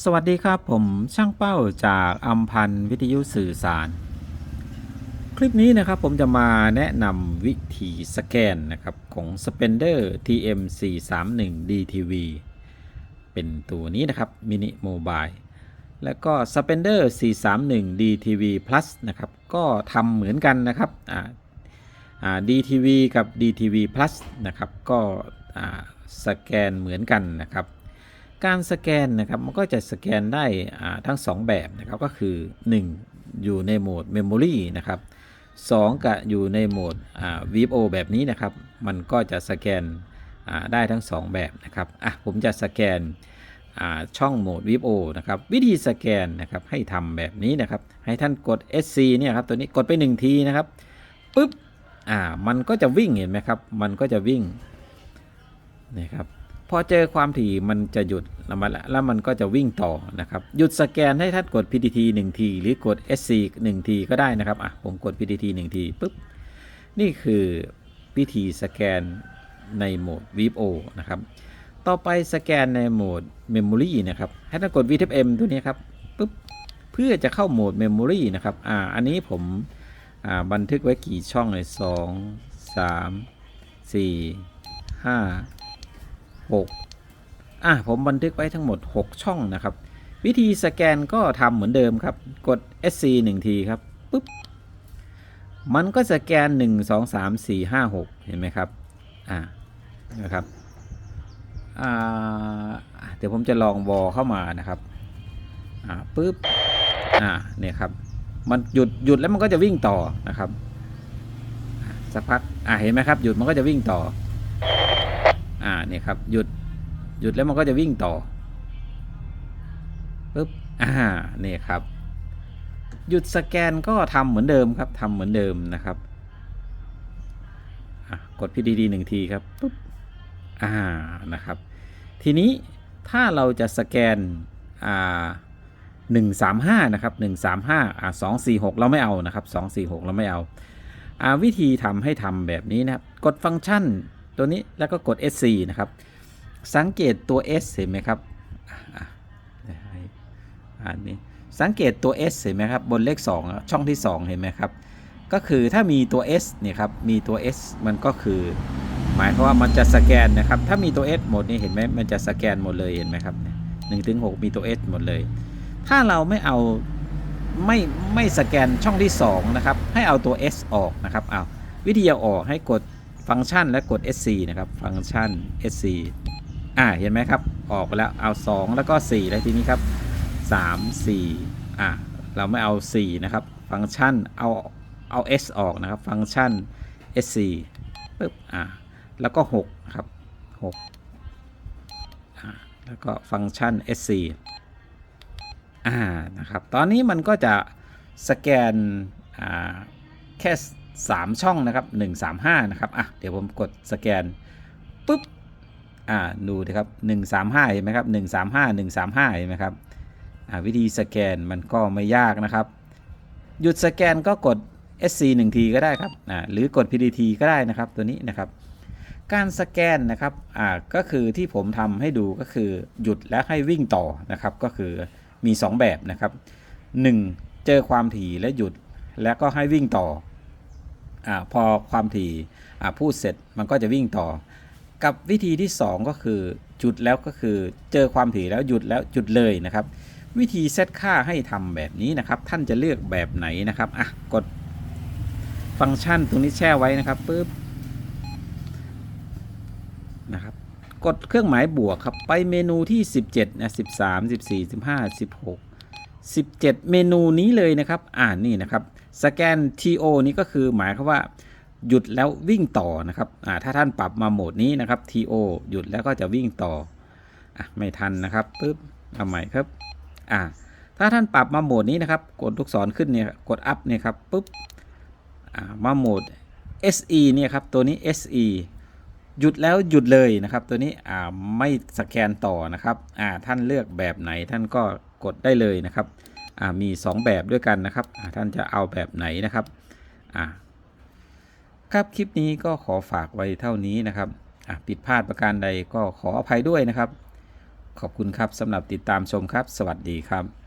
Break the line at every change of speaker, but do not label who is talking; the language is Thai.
สวัสดีครับผมช่างเป้าจากอัมพันธ์วิทยุสื่อสาร คลิปนี้นะครับผมจะมาแนะนำวิธีสแกนนะครับของ Spender TM 4 3 1 DTV เป็นตัวนี้นะครับมินิโมบายแล้วก็ Spender 431 DTV Plus นะครับก็ทำเหมือนกันนะครับอ่าอ่า DTV กับ DTV Plus นะครับก็สแกนเหมือนกันนะครับ การสแกนนะครับมันก็จะสแกนได้ทั้ง 2 แบบนะครับก็คือ 1 อยู่ในโหมด Memory นะครับ2กับอยู่ในโหมด VIO แบบนี้นะครับมันก็จะสแกนได้ทั้ง 2 แบบนะครับอะผมจะสแกนช่องโหมด VIO นะครับวิธีสแกนนะครับให้ทำแบบนี้นะครับให้ท่านกด SC เนี่ยครับตัวนี้กดไป 1 ทีนะครับปุ๊บอ่ามันก็จะวิ่งเห็นไหมครับมันก็จะวิ่งนี่ครับ พอเจอความถี่มันจะหยุดแล้วมันแล้วมันก็จะวิ่งต่อนะครับ หยุดสแกนให้ท่านกด PTT 1 ที หรือกด SC 1 ทีก็ได้นะครับอะผมกด PTT 1 ทีปุ๊บนี่คือวิธีสแกนในโหมด VIO นะครับ ต่อไปสแกนในโหมด Memory นะครับ ให้ท่านกด VTM ตัวนี้ครับปุ๊บเพื่อจะเข้าโหมด Memory นะครับอ่าอันนี้ผมอ่าบันทึกไว้กี่ช่องเลยสองสามสี่ห้า 6อะผมบันทึกไว้ทั้งหมด 6 ช่องนะครับ วิธีสแกนก็ทำเหมือนเดิมครับ กด SC 1 ทีครับปุ๊บมันก็สแกน 1 2 3 4 5 6 เห็นไหมครับอ่านะครับอ่าเดี๋ยวผมจะลองวอเข้ามานะครับอ่าปุ๊บอ่าเนี่ยครับมันหยุดหยุดแล้วมันก็จะวิ่งต่อนะครับสักพักอ่าเห็นไหมครับ หยุดมันก็จะวิ่งต่อ อ่าเนี่ยครับหยุดหยุดแล้วมันก็จะวิ่งต่อปึ๊บอ่าเนี่ยครับ หยุดสแกนก็ทำเหมือนเดิมครับทำเหมือนเดิมนะครับอะกด PDD หนึ่งทีครับปึ๊บอ่านะครับ ทีนี้ถ้าเราจะสแกนอ่าหนึ่งสามห้านะครับหนึ่งสามห้าอ่าสองสี่หกเราไม่เอานะครับสองสี่หกเราไม่เอาอ่าวิธีทำให้ทำแบบนี้นะครับ กดฟังก์ชัน ตัวนี้แล้วก็กด SC นะครับ สังเกตตัว S เห็นไหมครับอะอะเดี๋ยวให้อันนี้สังเกตตัว S เห็นไหมครับบนเลข2อะช่องที่ 2 เห็นไหมครับ ก็คือถ้ามีตัว S เนี่ยครับมีตัว S มันก็คือ หมายความว่ามันจะสแกนนะครับ ถ้ามีตัว S หมดนี่เห็นไหมมันจะสแกนหมดเลยเห็นไหมครับหนึ่งถึงหกมีตัว S หมดเลย ถ้าเราไม่เอาไม่ไม่สแกนช่องที่2นะครับให้เอาตัว S ออกนะครับเอาวิธีเอาออกให้กด ฟังก์ชันและกด SC นะครับ ฟังก์ชัน SC อ่าเห็นไหมครับ ออกไปแล้วเอา 2 แล้วก็ 4 แล้วทีนี้ครับ 3 4 อ่าเราไม่เอา 4 นะครับ ฟังก์ชันเอาเอา S ออกนะครับ ฟังก์ชัน SC ปึ๊บอ่าแล้วก็6ครับ6อ่าแล้วก็ฟังก์ชัน SC อ่านะครับ ตอนนี้มันก็จะสแกนอ่าแค่ 3 ช่องนะครับ 135 นะครับอะเดี๋ยวผมกดสแกนปุ๊บอ่าดูนะครับ 135 เห็นไหมครับ 135 135 เห็นไหมครับอ่าวิธีสแกนมันก็ไม่ยากนะครับ หยุดสแกนก็กด SC 1ทีก็ได้ครับอ่าหรือกด PDT ก็ได้นะครับตัวนี้นะครับ การสแกนนะครับอ่าก็คือที่ผมทำให้ดูก็คือหยุดแล้วให้วิ่งต่อนะครับก็คือมี 2 แบบนะครับ 1. เจอความถี่และหยุดแล้วก็ให้วิ่งต่อ อพอความถี่พูดเสร็จมันก็จะวิ่งต่อ กับวิธีที่ 2 ก็คือจุดแล้วก็คือเจอความถี่แล้วหยุดแล้วหยุดเลยนะครับ วิธีเซตค่าให้ทำแบบนี้นะครับ ท่านจะเลือกแบบไหนนะครับอะกดฟังก์ชันตรงนี้แช่ไว้นะครับปุ๊บนะครับกดเครื่องหมายบวกครับไปเมนูที่ 17นะ13 14 15 16 17 เมนูนี้เลยนะครับ อ่านี่นะครับ สแกน TO นี้ก็คือหมายความว่าหยุดแล้ววิ่งต่อนะครับอ่าถ้าท่านปรับมาโหมดนี้นะครับ TO หยุดแล้วก็จะวิ่งต่ออะไม่ทันนะครับปึ๊บเอาใหม่ครับอ่าถ้าท่านปรับมาโหมดนี้นะครับ กดลูกศรขึ้นเนี่ยกด up เนี่ยครับปึ๊บอ่ามาโหมด SE เนี่ยครับตัวนี้ SE หยุดแล้วหยุดเลยนะครับ ตัวนี้อ่าไม่สแกนต่อนะครับอ่าท่านเลือกแบบไหนท่านก็กดได้เลยนะครับ มี 2 แบบด้วยกันนะครับท่านจะเอาแบบไหนนะครับครับคลิปนี้ก็ขอฝากไว้เท่านี้นะครับผิดพลาดประการใดก็ขออภัยด้วยนะครับ ขอบคุณครับสำหรับติดตามชมครับ สวัสดีครับ